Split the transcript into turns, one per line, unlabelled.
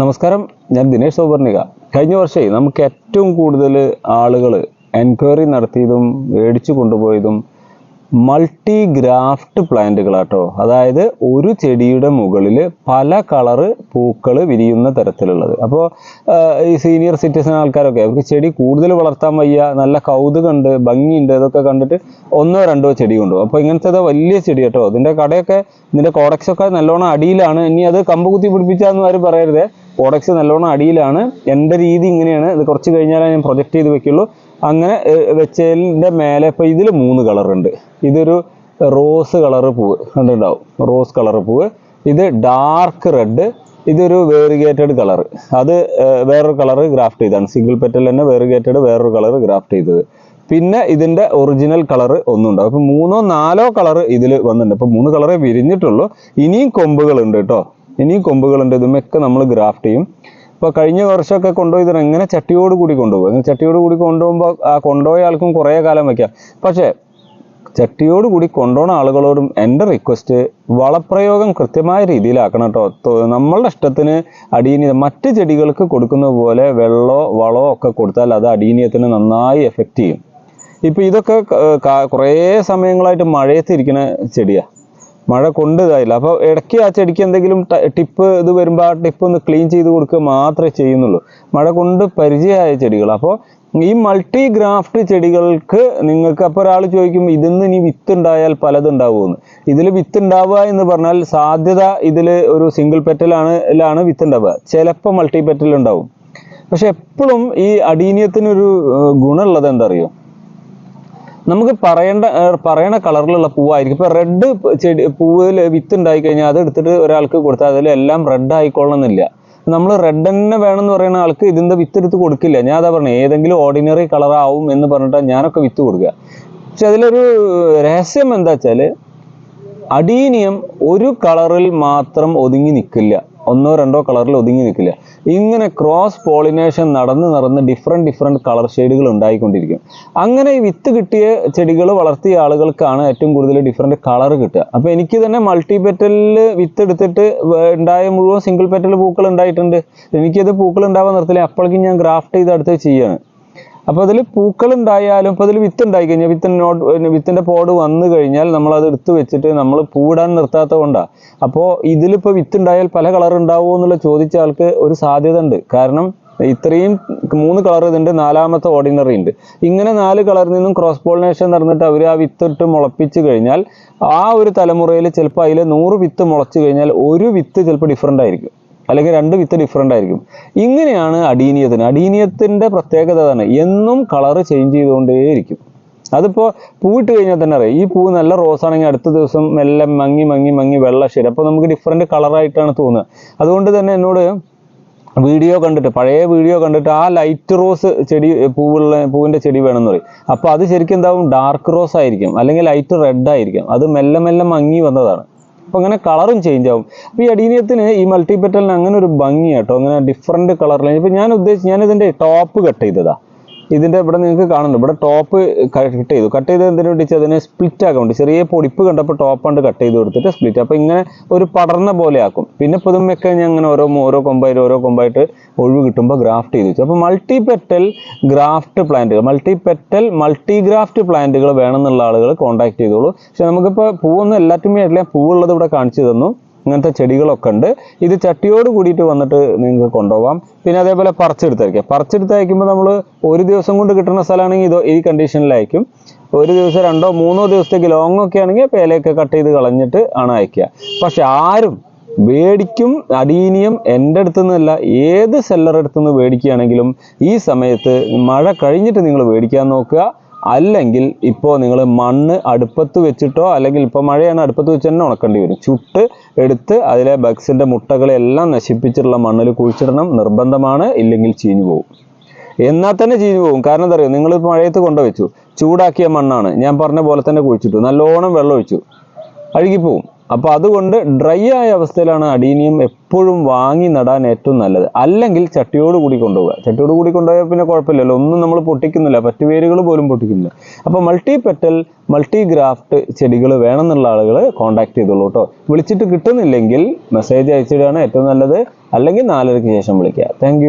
നമസ്കാരം ഞാൻ ദിനേഷ് സൗവർണിക കഴിഞ്ഞ വർഷം നമുക്ക് ഏറ്റവും കൂടുതൽ ആളുകൾ എൻക്വയറി നടത്തിയതും മേടിച്ചു കൊണ്ടുപോയതും മൾട്ടി ഗ്രാഫ്റ്റ് പ്ലാന്റുകളാട്ടോ. അതായത് ഒരു ചെടിയുടെ മുകളിൽ പല കളറ് പൂക്കൾ വിരിയുന്ന തരത്തിലുള്ളത്. അപ്പോൾ ഈ സീനിയർ സിറ്റിസൺ ആൾക്കാരൊക്കെ അവർക്ക് ചെടി കൂടുതൽ വളർത്താൻ വയ്യ നല്ല കൗതുകമുണ്ട് ഭംഗിയുണ്ട് ഇതൊക്കെ കണ്ടിട്ട് ഒന്നോ രണ്ടോ ചെടി കൊണ്ടു അപ്പോൾ ഇങ്ങനത്തെ വലിയ ചെടി കേട്ടോ. ഇതിന്റെ കടയൊക്കെ ഇതിന്റെ കോഡക്സ് ഒക്കെ നല്ലോണം അടിയിലാണ്. ഇനി അത് കമ്പ് കുത്തി പിടിപ്പിച്ചാന്ന് ആരും പറയരുത്. കോഡക്സ് നല്ലോണം അടിയിലാണ്. എന്റെ രീതി ഇങ്ങനെയാണ്. ഇത് കുറച്ച് കഴിഞ്ഞാലേ ഞാൻ പ്രൊജക്റ്റ് ചെയ്ത് വെക്കുള്ളൂ. അങ്ങനെ വെച്ചതിന്റെ മേലെ ഇപ്പോൾ ഇതിൽ മൂന്ന് കളറുണ്ട് ഇതൊരു റോസ് കളറ് പൂവ്. കണ്ടിട്ടുണ്ടാവും? റോസ് കളറ് പൂവ്. ഇത് ഡാർക്ക് റെഡ് ഇതൊരു വേറിഗേറ്റഡ് കളർ അത് വേറൊരു കളർ ഗ്രാഫ്റ്റ് ചെയ്താണ് സിംഗിൾ പെറ്റൽ തന്നെ വേറിഗേറ്റഡ് വേറൊരു കളർ ഗ്രാഫ്റ്റ് ചെയ്തത്. പിന്നെ ഇതിന്റെ ഒറിജിനൽ കളർ ഒന്നുണ്ടാവും അപ്പോൾ മൂന്നോ നാലോ കളർ ഇതിൽ വന്നിട്ടുണ്ട്. അപ്പോൾ മൂന്ന് കളറേ വിരിഞ്ഞിട്ടുള്ളൂ. ഇനിയും കൊമ്പുകളുണ്ട് കേട്ടോ. ഇനിയും കൊമ്പുകളുണ്ട് ഇതുമൊക്കെ നമ്മൾ ഗ്രാഫ്റ്റ് ചെയ്യും. ഇപ്പോൾ കഴിഞ്ഞ വർഷമൊക്കെ കൊണ്ടുപോയി എങ്ങനെ ചട്ടിയോട് കൂടി കൊണ്ടുപോകും. ചട്ടിയോട് കൂടി കൊണ്ടുപോകുമ്പോൾ ആ കൊണ്ടുപോയ ആൾക്കും കുറേ കാലം വയ്ക്കാം പക്ഷേ ചട്ടിയോട് കൂടി കൊണ്ടുപോകുന്ന ആളുകളോടും എന്റെ റിക്വസ്റ്റ് വളപ്രയോഗം കൃത്യമായ രീതിയിലാക്കണം കേട്ടോ നമ്മളുടെ ഇഷ്ടത്തിന് അടീനിയ മറ്റ് ചെടികൾക്ക് കൊടുക്കുന്ന പോലെ വെള്ളമോ വളമോ ഒക്കെ കൊടുത്താൽ അത് അടീനിയത്തിന് നന്നായി എഫക്റ്റ് ചെയ്യും. ഇപ്പം ഇതൊക്കെ കുറേ സമയങ്ങളായിട്ട് മഴയത്തിരിക്കുന്ന ചെടിയാണ് മഴ കൊണ്ട് ഇതായില്ല. അപ്പോൾ ഇടയ്ക്ക് ആ ചെടിക്ക് എന്തെങ്കിലും ടിപ്പ് ഇത് വരുമ്പോൾ ആ ടിപ്പ് ഒന്ന് ക്ലീൻ ചെയ്ത് കൊടുക്കുക മാത്രമേ ചെയ്യുന്നുള്ളൂ. മഴ കൊണ്ട് പരിചയമായ ചെടികൾ. അപ്പോൾ ഈ മൾട്ടി ഗ്രാഫ്റ്റ് ചെടികൾക്ക് നിങ്ങൾക്ക് അപ്പോൾ ഒരാൾ ചോദിക്കും ഇതിൽ നിന്ന് ഇനി വിത്ത് ഉണ്ടായാൽ പലതും ഉണ്ടാവുമെന്ന്? ഇതിൽ വിത്ത് ഉണ്ടാവുക എന്ന് പറഞ്ഞാൽ സാധ്യത ഇതിൽ ഒരു സിംഗിൾ പെറ്റലാണ് ലാണ് വിത്ത് ഉണ്ടാവുക. ചിലപ്പോൾ മൾട്ടി പെറ്റൽ ഉണ്ടാവും. പക്ഷെ എപ്പോഴും ഈ അടീനിയത്തിനൊരു ഗുണമുള്ളത് എന്താ അറിയോ? നമുക്ക് പറയേണ്ട പറയണ കളറിലുള്ള പൂവായിരിക്കും. ഇപ്പൊ റെഡ് ചെടി പൂവിൽ വിത്ത് ഉണ്ടായി കഴിഞ്ഞാൽ അത് എടുത്തിട്ട് ഒരാൾക്ക് കൊടുത്താൽ അതിൽ എല്ലാം റെഡ് ആയിക്കൊള്ളണമെന്നില്ല. നമ്മൾ റെഡ് തന്നെ വേണമെന്ന് പറയുന്ന ആൾക്ക് ഇതിന്റെ വിത്ത് എടുത്ത് കൊടുക്കില്ല. ഞാൻ അതാ പറഞ്ഞു ഏതെങ്കിലും ഓർഡിനറി കളർ ആവും എന്ന് പറഞ്ഞിട്ട് ഞാനൊക്കെ വിത്ത് കൊടുക്കുക. പക്ഷെ അതിലൊരു രഹസ്യം എന്താ വെച്ചാൽ അടീനിയം ഒരു കളറിൽ മാത്രം ഒതുങ്ങി നിൽക്കില്ല ഒന്നോ രണ്ടോ കളറിൽ ഒതുങ്ങി നിൽക്കില്ല. ഇങ്ങനെ ക്രോസ് പോളിനേഷൻ നടന്ന് നടന്ന് ഡിഫറെന്റ് ഡിഫറെന്റ് കളർ ഷെയ്ഡുകൾ ഉണ്ടായിക്കൊണ്ടിരിക്കും. അങ്ങനെ ഈ വിത്ത് കിട്ടിയ ചെടികൾ വളർത്തിയ ആളുകൾക്കാണ് ഏറ്റവും കൂടുതൽ ഡിഫറെന്റ് കളർ കിട്ടുക. അപ്പോൾ എനിക്ക് തന്നെ മൾട്ടി പെറ്റലിൽ വിത്ത് എടുത്തിട്ട് ഉണ്ടായ മുഴുവൻ സിംഗിൾ പെറ്റൽ പൂക്കൾ ഉണ്ടായിട്ടുണ്ട്. എനിക്കത് പൂക്കൾ ഉണ്ടാവാൻ നിർത്തില്ല. അപ്പോഴേക്കും ഞാൻ ഗ്രാഫ്റ്റ് ചെയ്ത് അടുത്ത് ചെയ്യാണ് അപ്പോൾ അതിൽ പൂക്കൾ ഉണ്ടായാലും അതിൽ വിത്ത് ഉണ്ടായി കഴിഞ്ഞാൽ വിത്തിനോട് വിത്തിന്റെ പോട് വന്നു കഴിഞ്ഞാൽ നമ്മൾ അത് എടുത്ത് വെച്ചിട്ട് നമ്മൾ പൂടാൻ നിർത്താത്ത കൊണ്ടാണ് അപ്പോൾ ഇതിലിപ്പോൾ വിത്ത് ഉണ്ടായാൽ പല കളർ ഉണ്ടാവുമോ എന്നുള്ള ചോദിച്ച ആൾക്ക് ഒരു സാധ്യത ഉണ്ട് കാരണം ഇത്രയും മൂന്ന് കളർ ഇതുണ്ട് നാലാമത്തെ ഓർഡിനറി ഉണ്ട്. ഇങ്ങനെ നാല് കളറിൽ നിന്നും ക്രോസ് പോളിനേഷൻ നടന്നിട്ട് അവർ ആ വിത്ത് ഇട്ട് മുളപ്പിച്ച് കഴിഞ്ഞാൽ ആ ഒരു തലമുറയിൽ ചിലപ്പോൾ അതിൽ നൂറ് വിത്ത് മുളച്ച് കഴിഞ്ഞാൽ ഒരു വിത്ത് ചിലപ്പോൾ ഡിഫറെന്റ് ആയിരിക്കും. അല്ലെങ്കിൽ രണ്ട് വിത്ത് ഡിഫറെന്റ് ആയിരിക്കും. ഇങ്ങനെയാണ് അടീനിയത്തിന്. അടീനിയത്തിന്റെ പ്രത്യേകത തന്നെ എന്നും കളറ് ചേഞ്ച് ചെയ്തുകൊണ്ടേയിരിക്കും. അതിപ്പോൾ പൂവിട്ട് കഴിഞ്ഞാൽ തന്നെ അറിയാം. ഈ പൂ നല്ല റോസ് ആണെങ്കിൽ അടുത്ത ദിവസം മെല്ലെ മങ്ങി മങ്ങി മങ്ങി വെള്ള ഷെയ്ഡ് അപ്പോൾ നമുക്ക് ഡിഫറെന്റ് കളറായിട്ടാണ് തോന്നുക. അതുകൊണ്ട് തന്നെ എന്നോട് വീഡിയോ കണ്ടിട്ട് പഴയ വീഡിയോ കണ്ടിട്ട് ആ ലൈറ്റ് റോസ് ചെടി പൂവുള്ള പൂവിന്റെ ചെടി വേണമെന്ന് പറയും. അപ്പോൾ അത് ശരിക്കും എന്താവും? ഡാർക്ക് റോസ് ആയിരിക്കും. അല്ലെങ്കിൽ ലൈറ്റ് റെഡ് ആയിരിക്കും. അത് മെല്ലെ മെല്ലെ മങ്ങി വന്നതാണ്. അപ്പോൾ അങ്ങനെ കളറും ചേഞ്ച് ആവും. അപ്പോൾ ഈ അടീനിയത്തിന് ഈ മൾട്ടിപെറ്റലിന് അങ്ങനെ ഒരു ഭംഗി കേട്ടോ അങ്ങനെ ഡിഫറെന്റ് കളറിൽ ഇപ്പോൾ ഞാൻ ഉദ്ദേശിച്ച് ഞാനിതിന്റെ ടോപ്പ് കട്ട് ചെയ്തതാ. ഇതിന്റെ ഇവിടെ നിങ്ങൾക്ക് കാണുന്നുണ്ട്. ഇവിടെ ടോപ്പ് കട്ട് ചെയ്തു. കട്ട് ചെയ്ത് എന്തിനു വേണ്ടി അതിനെ സ്പ്ലിറ്റ് ആക്കാൻ വേണ്ടി. ചെറിയ പൊടിപ്പ് കണ്ടപ്പോൾ ടോപ്പ് കണ്ട് കട്ട് ചെയ്ത് കൊടുത്തിട്ട് സ്പ്ലിറ്റ് അപ്പോൾ ഇങ്ങനെ ഒരു പടർന്ന പോലെ ആക്കും. പിന്നെ പുതുമയൊക്കെ ഞാൻ അങ്ങനെ ഓരോ ഓരോ കൊമ്പായിട്ട് ഓരോ കൊമ്പായിട്ട് ഒഴിവ് കിട്ടുമ്പോൾ ഗ്രാഫ്റ്റ് ചെയ്ത് വെച്ചു. അപ്പോൾ മൾട്ടി പെറ്റൽ ഗ്രാഫ്റ്റ് പ്ലാന്റുകൾ മൾട്ടി പെറ്റൽ മൾട്ടി ഗ്രാഫ്റ്റ് പ്ലാന്റുകൾ വേണമെന്നുള്ള ആളുകൾ കോൺടാക്ട് ചെയ്തോളൂ. പക്ഷെ നമുക്കിപ്പോൾ പൂവൊന്നും എല്ലാറ്റുമേ ആയിട്ടില്ല പൂവുള്ളത് ഇവിടെ കാണിച്ചു തന്നു. ഇങ്ങനത്തെ ചെടികളൊക്കെ ഉണ്ട്. ഇത് ചട്ടിയോട് കൂടിയിട്ട് വന്നിട്ട് നിങ്ങൾക്ക് കൊണ്ടുപോകാം. പിന്നെ അതേപോലെ പറിച്ചെടുത്തയക്കാം. പറിച്ചെടുത്ത് അയക്കുമ്പോൾ നമ്മൾ ഒരു ദിവസം കൊണ്ട് കിട്ടുന്ന സ്ഥലമാണെങ്കിൽ ഇത് ഈ കണ്ടീഷനിലായിരിക്കും ഒരു ദിവസം രണ്ടോ മൂന്നോ ദിവസത്തേക്ക് ലോങ് ഒക്കെ ആണെങ്കിൽ പേലയൊക്കെ കട്ട് ചെയ്ത് കളഞ്ഞിട്ട് ആണ് അയക്കുക. പക്ഷെ ആരും മേടിക്കും അടീനിയം എന്റെ അടുത്തു നിന്നല്ല ഏത് സെല്ലർ അടുത്തു നിന്ന് മേടിക്കുകയാണെങ്കിലും ഈ സമയത്ത് മഴ കഴിഞ്ഞിട്ട് നിങ്ങൾ മേടിക്കാൻ നോക്കുക. അല്ലെങ്കിൽ ഇപ്പോൾ നിങ്ങൾ മണ്ണ് അടുപ്പത്ത് വെച്ചിട്ടോ അല്ലെങ്കിൽ ഇപ്പോൾ മഴയാണ് അടുപ്പത്ത് വെച്ച് തന്നെ ഉണക്കേണ്ടി വരും. ചുട്ട് എടുത്ത് അതിലെ ബഗ്സിന്റെ മുട്ടകളെല്ലാം നശിപ്പിച്ചിട്ടുള്ള മണ്ണിൽ കുഴിച്ചിടണം. നിർബന്ധമാണ്. ഇല്ലെങ്കിൽ ചീഞ്ഞു പോകും എന്നാൽ തന്നെ ചീഞ്ഞു പോകും കാരണം എന്താ പറയുക നിങ്ങൾ മഴയത്ത് കൊണ്ടുവച്ചു ചൂടാക്കിയ മണ്ണാണ്. ഞാൻ പറഞ്ഞ പോലെ തന്നെ കുഴിച്ചിട്ടു. നല്ലോണം വെള്ളം ഒഴിച്ചു അഴുകിപ്പോവും. അപ്പോൾ അതുകൊണ്ട് ഡ്രൈ ആയ അവസ്ഥയിലാണ് അഡീനിയം എപ്പോഴും വാങ്ങി നടാൻ ഏറ്റവും നല്ലത്. അല്ലെങ്കിൽ ചട്ടിയോട് കൂടി കൊണ്ടുപോകുക ചട്ടിയോട് കൂടി കൊണ്ടുപോയാൽ പിന്നെ കുഴപ്പമില്ലല്ലോ. ഒന്നും നമ്മൾ പൊട്ടിക്കുന്നില്ല. പറ്റുവേരുകൾ പോലും പൊട്ടിക്കുന്നില്ല. അപ്പോൾ മൾട്ടി പെറ്റൽ മൾട്ടി ഗ്രാഫ്റ്റ് ചെടികൾ വേണമെന്നുള്ള ആളുകൾ കോൺടാക്ട് ചെയ്തോളൂ കേട്ടോ. വിളിച്ചിട്ട് കിട്ടുന്നില്ലെങ്കിൽ മെസ്സേജ് അയച്ചിടുകയാണ് ഏറ്റവും നല്ലത്. അല്ലെങ്കിൽ നാലരയ്ക്ക് ശേഷം വിളിക്കുക. താങ്ക്